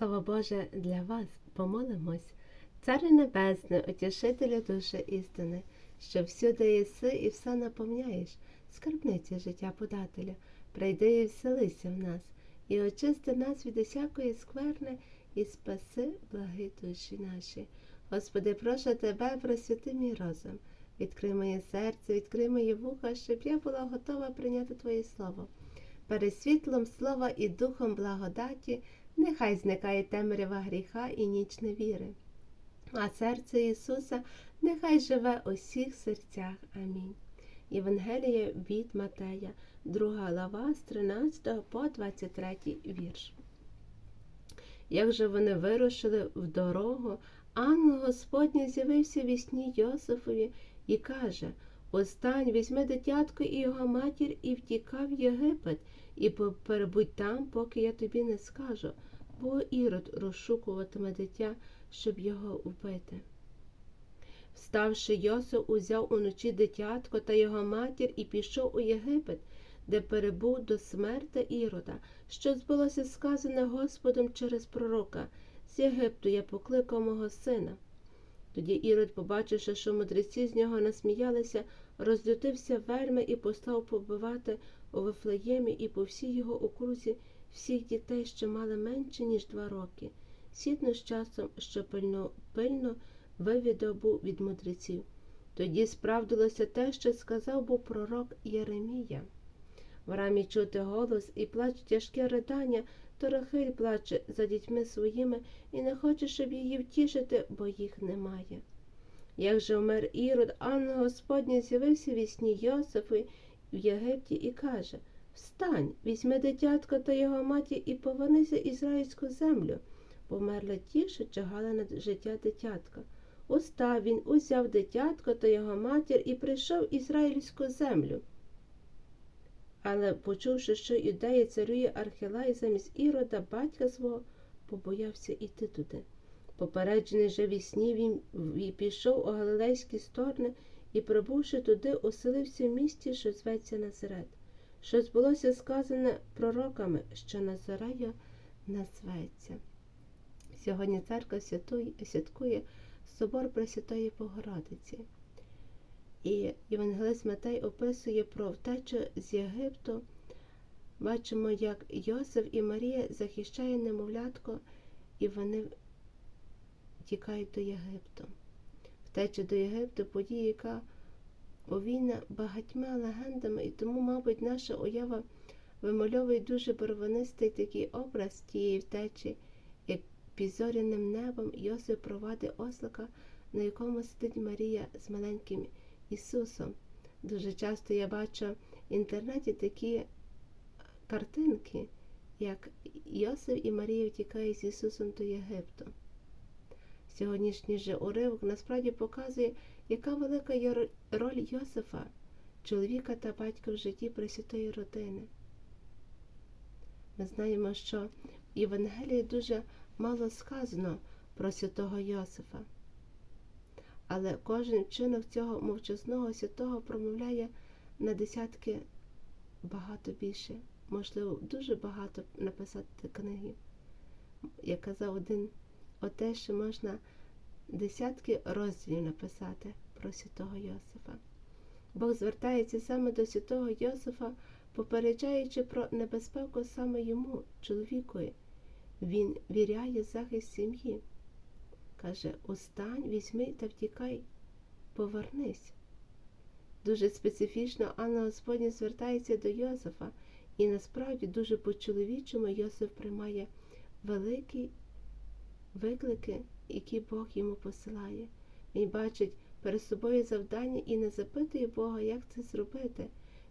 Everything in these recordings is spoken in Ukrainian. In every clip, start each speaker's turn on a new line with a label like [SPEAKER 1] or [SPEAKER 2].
[SPEAKER 1] Слово Боже для вас помолимось, Царе Небесне, утішителю душі істини, що всюди єси і все наповняєш, скарбниці життя подателя, прийди і вселися в нас, і очисти нас від усякої скверни, і спаси благи душі наші. Господи, прошу тебе, просвіти мій розум, відкрий моє серце, відкрий моє вуха, щоб я була готова прийняти Твоє Слово. Перед світлом слова і духом благодаті нехай зникає темрява гріха і ніч невіри. А серце Ісуса нехай живе у всіх серцях. Амінь. Євангеліє від Матея, 2 глава з 13 по 23 вірш. Як же вони вирушили в дорогу, ангел Господній з'явився в сні Йосифові і каже Устань, візьми дитятко і його матір і втікав в Єгипет, і перебудь там, поки я тобі не скажу, бо ірод розшукуватиме дитя, щоб його вбити. Вставши, Йосиф узяв уночі дитятко та його матір і пішов у Єгипет, де перебув до смерти Ірода, що збулося сказане Господом через пророка з Єгипту я покликав мого сина. Тоді Ірод, побачивши, що мудреці з нього насміялися, розлютився вельми і постав побивати у Вифлеємі і по всій його окрузі всіх дітей, що мали менше, ніж два роки, сідно з часом, що пильно, пильно вивідав був від мудреців. Тоді справдилося те, що сказав був пророк Єремія. В рамі чути голос і плач тяжке ридання, то Рахиль плаче за дітьми своїми і не хоче, щоб її втішити, бо їх немає. Як же вмер Ірод, ангел Господній з'явився ві сні Йосифу в Єгипті і каже Встань, візьми дитятко та його маті і повернися ізраїльську землю. Померли ті, що чагали на життя дитятка. Устав він, узяв дитятко та його матір і прийшов ізраїльську землю. Але, почувши, що юдея царює Архилай замість ірода, батька свого, побоявся іти туди. Попереджений же ві сні він пішов у галилейські сторони і, прибувши туди, оселився в місті, що зветься Назарет, що збулося сказане пророками, що Назарея назветься. Сьогодні церква святкує собор Пресвятої Богородиці. І Євангелист Матей описує про втечу з Єгипту. Бачимо, як Йосиф і Марія захищає немовлятко, і вони тікають до Єгипту. Втеча до Єгипту подія, яка овійна багатьма легендами, і тому, мабуть, наша уява вимальовує дуже барвонистий такий образ тієї втечі, як під зоряним небом Йосиф провадить ослика, на якому сидить Марія з маленьким Ісусом. Дуже часто я бачу в інтернеті такі картинки, як Йосиф і Марія втікають з Ісусом до Єгипту. Сьогоднішній же уривок насправді показує, яка велика є роль Йосифа, чоловіка та батька в житті Пресвятої родини. Ми знаємо, що в Євангелії дуже мало сказано про святого Йосифа але кожен вчинок цього мовчазного святого промовляє на десятки багато більше, можливо, дуже багато написати книги. Як казав один отець, що можна десятки розділів написати про святого Йосифа. Бог звертається саме до святого Йосифа, попереджаючи про небезпеку саме йому, чоловікові. Він віряє захист сім'ї. Каже, устань, візьми та втікай, повернись. Дуже специфічно Анна Господня звертається до Йосифа, і насправді дуже по-чоловічому Йосиф приймає великі виклики, які Бог йому посилає. Він бачить перед собою завдання і не запитує Бога, як це зробити.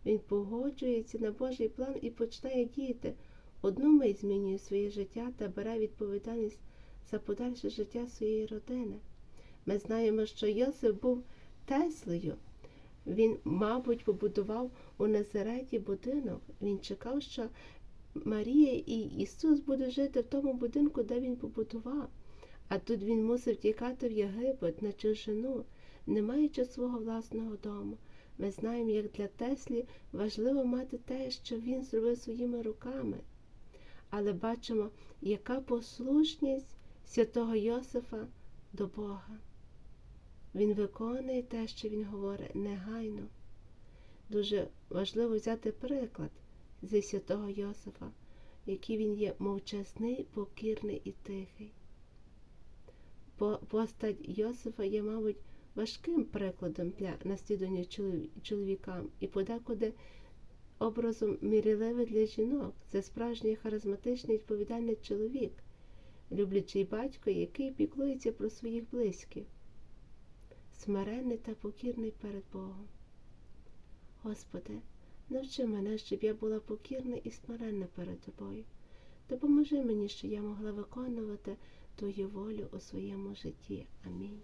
[SPEAKER 1] Він погоджується на Божий план і починає діяти. Одну мить змінює своє життя та бере відповідальність за подальше життя своєї родини. Ми знаємо, що Йосиф був Теслею. Він, мабуть, побудував у Назареті будинок. Він чекав, що Марія і Ісус будуть жити в тому будинку, де він побудував. А тут він мусив тікати в Єгипет на чужину, не маючи свого власного дому. Ми знаємо, як для Теслі важливо мати те, що він зробив своїми руками. але бачимо, яка послушність святого Йосифа до Бога. Він виконує те, що він говорить негайно. Дуже важливо взяти приклад зі святого Йосифа, який він є мовчасний, покірний і тихий. По- Постать Йосифа є, мабуть, важким прикладом для наслідування чоловікам і подекуди образом міряливий для жінок. Це справжній харизматичний відповідальний чоловік, люблячий батько, який піклується про своїх близьких, смиренний та покірний перед Богом. Господи, навчи мене, щоб я була покірна і смиренна перед Тобою. Допоможи мені, щоб я могла виконувати Твою волю у своєму житті. Амінь.